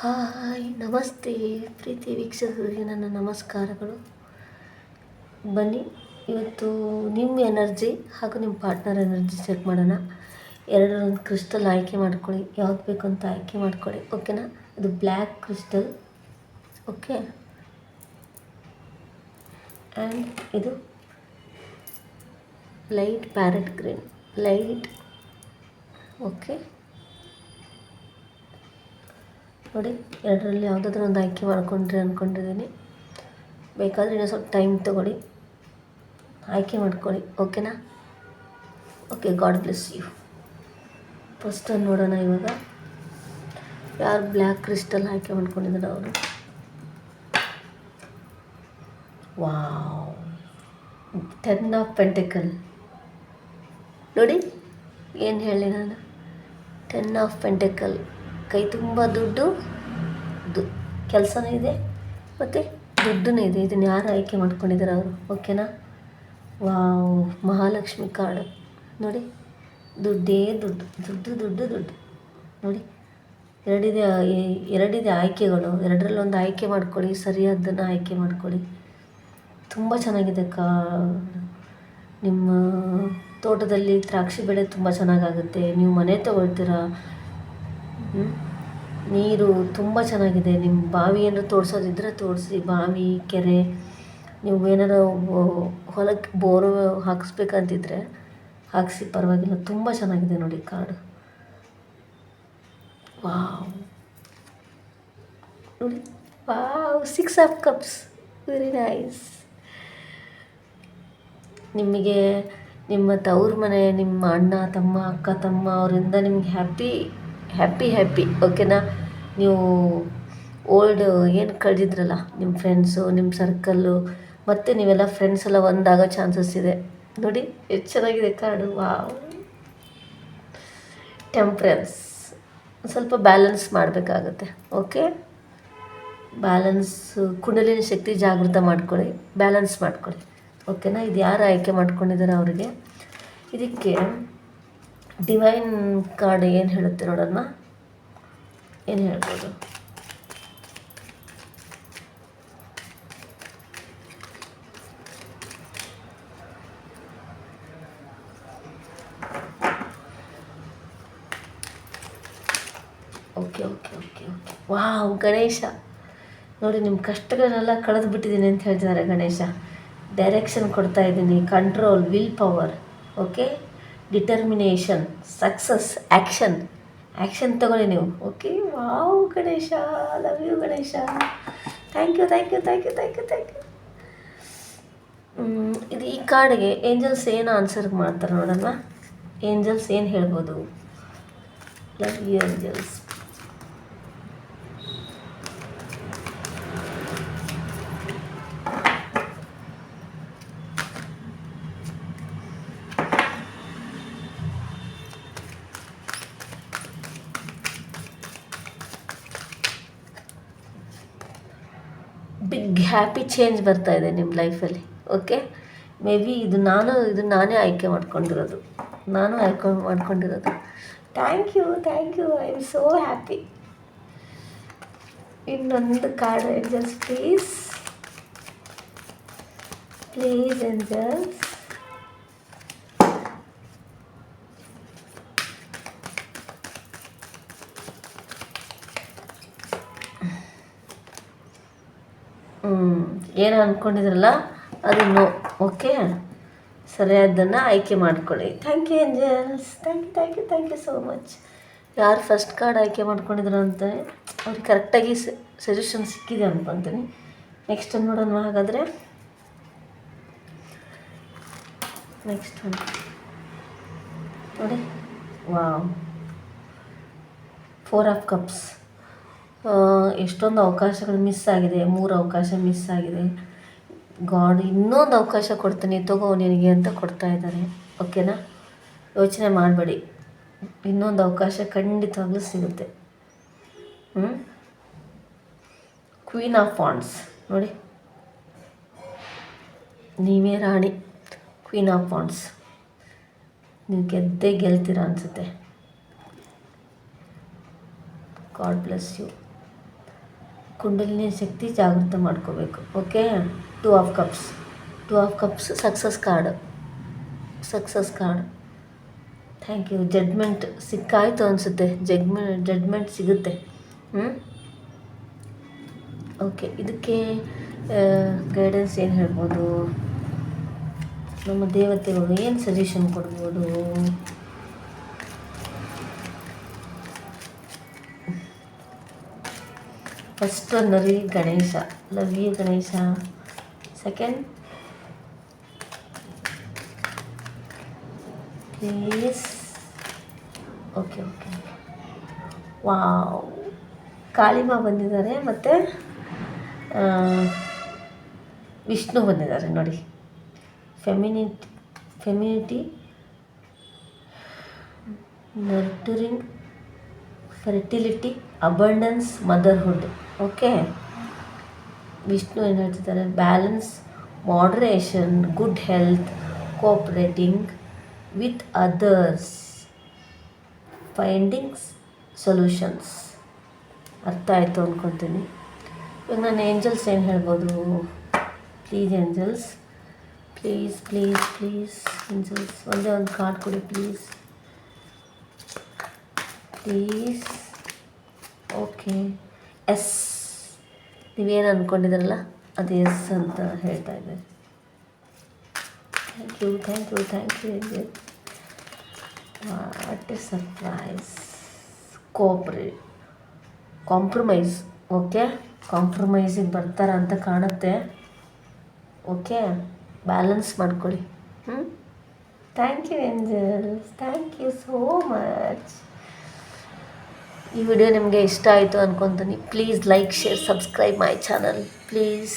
Hi, ನಮಸ್ತೆ ಪ್ರೀತಿ ವೀಕ್ಷಕರಿಗೆ ನನ್ನ ನಮಸ್ಕಾರಗಳು. ಬನ್ನಿ, ಇವತ್ತು ನಿಮ್ಮ ಎನರ್ಜಿ ಹಾಗೂ ನಿಮ್ಮ ಪಾರ್ಟ್ನರ್ ಎನರ್ಜಿ ಚೆಕ್ ಮಾಡೋಣ. ಎರಡರೊಂದು ಕ್ರಿಸ್ಟಲ್ ಆಯ್ಕೆ ಮಾಡ್ಕೊಳ್ಳಿ. ಯಾವ್ದು ಬೇಕು ಅಂತ ಆಯ್ಕೆ ಮಾಡ್ಕೊಳ್ಳಿ, ಓಕೆನಾ? ಇದು ಬ್ಲ್ಯಾಕ್ ಕ್ರಿಸ್ಟಲ್, ಓಕೆ? ಆ್ಯಂಡ್ ಇದು light parrot green, light, okay? ನೋಡಿ, ಎರಡರಲ್ಲಿ ಯಾವುದಾದ್ರೂ ಒಂದು ಆಯ್ಕೆ ಮಾಡ್ಕೊಂಡ್ರಿ ಅಂದ್ಕೊಂಡಿದ್ದೀನಿ ಬೇಕಾದರೆ ಇನ್ನೂ ಸ್ವಲ್ಪ ಟೈಮ್ ತೊಗೊಳ್ಳಿ. ಆಯ್ಕೆ ಮಾಡ್ಕೊಳ್ಳಿ ಓಕೆನಾ okay God bless you first ನೋಡೋಣ ಇವಾಗ. ಯಾರು ಬ್ಲ್ಯಾಕ್ ಕ್ರಿಸ್ಟಲ್ ಆಯ್ಕೆ ಮಾಡ್ಕೊಂಡಿದ್ದಾರೆ ಅವರು? ವಾವ್ ಟೆನ್ ಆಫ್ ಪೆಂಟಿಕಲ್ ನೋಡಿ, ಏನು ಹೇಳಿ ನಾನು? ಟೆನ್ ಆಫ್ ಪೆಂಟಿಕಲ್ ಕೈ ತುಂಬ ದುಡ್ಡು, ದು, ಕೆಲಸನೂ ಇದೆ, ಮತ್ತು ದುಡ್ಡೂ ಇದೆ. ಇದನ್ನು ಯಾರು ಆಯ್ಕೆ ಮಾಡ್ಕೊಂಡಿದ್ದಾರೆ ಅವರು? ಓಕೆನಾ? Wow, Mahalakshmi card. ನೋಡಿ, ದುಡ್ಡೇ ದುಡ್ಡು ದುಡ್ಡು ದುಡ್ಡು ದುಡ್ಡು. ನೋಡಿ, ಎರಡಿದೆ ಎರಡಿದೆ ಆಯ್ಕೆಗಳು. ಎರಡರಲ್ಲಿ ಒಂದು ಆಯ್ಕೆ ಮಾಡ್ಕೊಳ್ಳಿ, ಸರಿಯಾದ್ದನ್ನು ಆಯ್ಕೆ ಮಾಡ್ಕೊಳ್ಳಿ. ತುಂಬ ಚೆನ್ನಾಗಿದೆ ಕಾ ನಿಮ್ಮ ತೋಟದಲ್ಲಿ ದ್ರಾಕ್ಷಿ ಬೆಳೆ ತುಂಬ ಚೆನ್ನಾಗಾಗುತ್ತೆ. ನೀವು ಮನೆ ತಗೊಳ್ತೀರಾ? ನೀರು ತುಂಬ ಚೆನ್ನಾಗಿದೆ. ನಿಮ್ಮ ಬಾವಿ ಏನಾದ್ರು ತೋಡ್ಸೋದಿದ್ರೆ ತೋರಿಸಿ. ಬಾವಿ, ಕೆರೆ, ನೀವು ಏನಾರು ಹೊಲಕ್ಕೆ ಬೋರ್ ಹಾಕಿಸ್ಬೇಕಂತಿದ್ರೆ ಹಾಕಿಸಿ ಪರವಾಗಿಲ್ಲ. ತುಂಬ ಚೆನ್ನಾಗಿದೆ ನೋಡಿ ಕಾಡು. ವಾವ್. ನೋಡಿ. Wow six of cups very nice ನಿಮಗೆ ನಿಮ್ಮ ತವ್ರ ಮನೆ, ನಿಮ್ಮ ಅಣ್ಣ, ತಮ್ಮ, ಅಕ್ಕ, ತಮ್ಮ, ಅವರಿಂದ ನಿಮ್ಗೆ ಹ್ಯಾಪಿ ಹ್ಯಾಪಿ ಹ್ಯಾಪಿ ಓಕೆನಾ ನೀವು ಓಲ್ಡ್ ಏನು ಕಳೆದಿದ್ರಲ್ಲ ನಿಮ್ಮ ಫ್ರೆಂಡ್ಸು ನಿಮ್ಮ ಸರ್ಕಲ್ಲು ಮತ್ತು ನೀವೆಲ್ಲ ಫ್ರೆಂಡ್ಸ್ ಎಲ್ಲ ಒಂದಾಗೋ ಚಾನ್ಸಸ್ ಇದೆ. ನೋಡಿ, ಎಷ್ಟು ಚೆನ್ನಾಗಿದೆ ಕಾರ್ಡು ವಾವ್ ಟೆಂಪ್ರೆನ್ಸ್ ಸ್ವಲ್ಪ ಬ್ಯಾಲೆನ್ಸ್ ಮಾಡಬೇಕಾಗತ್ತೆ. ಓಕೆ ಬ್ಯಾಲೆನ್ಸ್ ಕುಂಡಲಿನ ಶಕ್ತಿ ಜಾಗೃತ ಮಾಡ್ಕೊಳ್ಳಿ. ಬ್ಯಾಲೆನ್ಸ್ ಮಾಡ್ಕೊಳ್ಳಿ. ಓಕೆನಾ ಇದು ಯಾರು ಆಯ್ಕೆ ಮಾಡ್ಕೊಂಡಿದ್ದಾರೆ ಅವರಿಗೆ. ಇದಕ್ಕೆ ಡಿವೈನ್ ಕಾರ್ಡ್ ಏನು ಹೇಳುತ್ತೆ ನೋಡೋಣ ಏನು ಹೇಳ್ಬೋದು? Okay okay okay okay wow Ganesha. ನೋಡಿ ನಿಮ್ಮ ಕಷ್ಟಗಳನ್ನೆಲ್ಲ ಕಳೆದು ಬಿಟ್ಟಿದ್ದೀನಿ ಅಂತ ಹೇಳ್ತಿದ್ದಾರೆ ಗಣೇಶ. ಡೈರೆಕ್ಷನ್ ಕೊಡ್ತಾ ಇದ್ದೀನಿ control will power okay determination, success, action. Action ತಗೊಳ್ಳಿ ನೀವು. Okay, wow, Ganesha, love you, Ganesha. Thank you thank you thank you thank you thank you. ಇದು ಈ ಕಾರ್ಡ್ಗೆ ಏಂಜಲ್ಸ್ ಏನು ಆನ್ಸರ್ ಮಾಡ್ತಾರೆ ನೋಡೋಣ ಏಂಜಲ್ಸ್ ಏನು ಹೇಳ್ಬೋದು? Love you, angels. Big happy change ಬರ್ತಾ ಇದೆ ನಿಮ್ಮ ಲೈಫಲ್ಲಿ ಓಕೆ ಮೇ ಬಿ ಇದು ನಾನು, ಇದು ನಾನೇ ಆಯ್ಕೆ ಮಾಡ್ಕೊಂಡಿರೋದು. ನಾನು ಆಯ್ಕೆ ಮಾಡ್ಕೊಂಡಿರೋದು. Thank you thank you I am so happy ಇನ್ನೊಂದು card angels please please angels ಏನು ಅಂದ್ಕೊಂಡಿದ್ರಲ್ಲ ಅದು ನೋ ಓಕೆ? ಸರಿಯಾದ್ದನ್ನು ಆಯ್ಕೆ ಮಾಡ್ಕೊಳ್ಳಿ. Thank you angels thank you thank you thank you so much ಯಾರು ಫಸ್ಟ್ ಕಾರ್ಡ್ ಆಯ್ಕೆ ಮಾಡ್ಕೊಂಡಿದ್ರು ಅಂತ? ಅವ್ರಿಗೆ ಕರೆಕ್ಟಾಗಿ ಸಜೆಷನ್ ಸಿಕ್ಕಿದೆ ಅನ್ಕೊತೀನಿ. ನೆಕ್ಸ್ಟ್ ಒಂದು ನೋಡೋಣ ಹಾಗಾದರೆ. ನೆಕ್ಸ್ಟ್ ಒಂದು ನೋಡಿ. ವಾವ್ ಫೋರ್ ಆಫ್ ಕಪ್ಸ್ ಎಷ್ಟೊಂದು ಅವಕಾಶಗಳು ಮಿಸ್ ಆಗಿದೆ, ಮೂರು ಅವಕಾಶ ಮಿಸ್ ಆಗಿದೆ. ಗಾಡ್ ಇನ್ನೊಂದು ಅವಕಾಶ ಕೊಡ್ತೀನಿ, ತಗೋ ನಿನಗೆ ಅಂತ ಕೊಡ್ತಾ ಇದ್ದಾರೆ ಓಕೆನಾ ಯೋಚನೆ ಮಾಡಬೇಡಿ. ಇನ್ನೊಂದು ಅವಕಾಶ ಖಂಡಿತವಾಗ್ಲೂ ಸಿಗುತ್ತೆ. ಹ್ಞೂ ಕ್ವೀನ್ ಆಫ್ ಫಾಂಡ್ಸ್ ನೋಡಿ. ನೀವೇ ರಾಣಿ. ಕ್ವೀನ್ ಆಫ್ ಫಾಂಡ್ಸ್ ನೀವು ಗೆದ್ದೇ ಗೆಲ್ತೀರ ಅನಿಸುತ್ತೆ. ಗಾಡ್ ಬ್ಲೆಸ್ ಯು ಕುಂಡಲಿನಿ ಶಕ್ತಿ ಜಾಗೃತ ಮಾಡ್ಕೋಬೇಕು. Okay two of cups two of cups success card success card thank you judgement ಸಿಕ್ಕಾಯಿತು ಅನಿಸುತ್ತೆ. ಜಡ್ಮೆ ಜಡ್ಮೆಂಟ್ ಸಿಗುತ್ತೆ. ಹ್ಞೂ ಓಕೆ ಇದಕ್ಕೆ ಗೈಡೆನ್ಸ್ ಏನು ಹೇಳ್ಬೋದು? ನಮ್ಮ ದೇವತೆಗಳು ಏನು ಸಜೆಷನ್ ಕೊಡ್ಬೋದು? ಫಸ್ಟ್ ನರಿ Ganesha. Love you Ganesha. Second please okay okay wow ಕಾಳಿಮ ಬಂದಿದ್ದಾರೆ ಮತ್ತು ವಿಷ್ಣು ಬಂದಿದ್ದಾರೆ ನೋಡಿ. Femininity femininity nurturing fertility abundance motherhood okay Vishnu ಏನು ಹೇಳ್ತಿದ್ದಾರೆ balance moderation good health cooperating with others findings solutions ಅರ್ಥ ಆಯಿತು ಅಂದ್ಕೊತೀನಿ ಇವಾಗ ನಾನು ಏಂಜಲ್ಸ್ ಏನು ಹೇಳ್ಬೋದು? Please angels please please please angels ಒಂದೇ ಒಂದು ಕಾರ್ಡ್ ಕೊಡಿ ಪ್ಲೀಸ್ ಪ್ಲೀಸ್ ಓಕೆ ಎಸ್. ನೀವೇನು ಅಂದ್ಕೊಂಡಿದ್ರಲ್ಲ ಅದು ಎಸ್ ಅಂತ ಹೇಳ್ತಾ ಇದ್ದಾರೆ. Thank you thank you thank you what a surprise ಕೋಪ್ರಿ compromise okay ಕಾಂಪ್ರಮೈಸಿಗೆ ಬರ್ತಾರ ಅಂತ ಕಾಣುತ್ತೆ. ಓಕೆ ಬ್ಯಾಲೆನ್ಸ್ ಮಾಡ್ಕೊಳ್ಳಿ. ಹ್ಞೂ thank you angels thank you so much ಈ ವಿಡಿಯೋ ನಿಮಗೆ ಇಷ್ಟ ಆಯಿತು ಅಂದ್ಕೊತೀನಿ please like share subscribe my channel please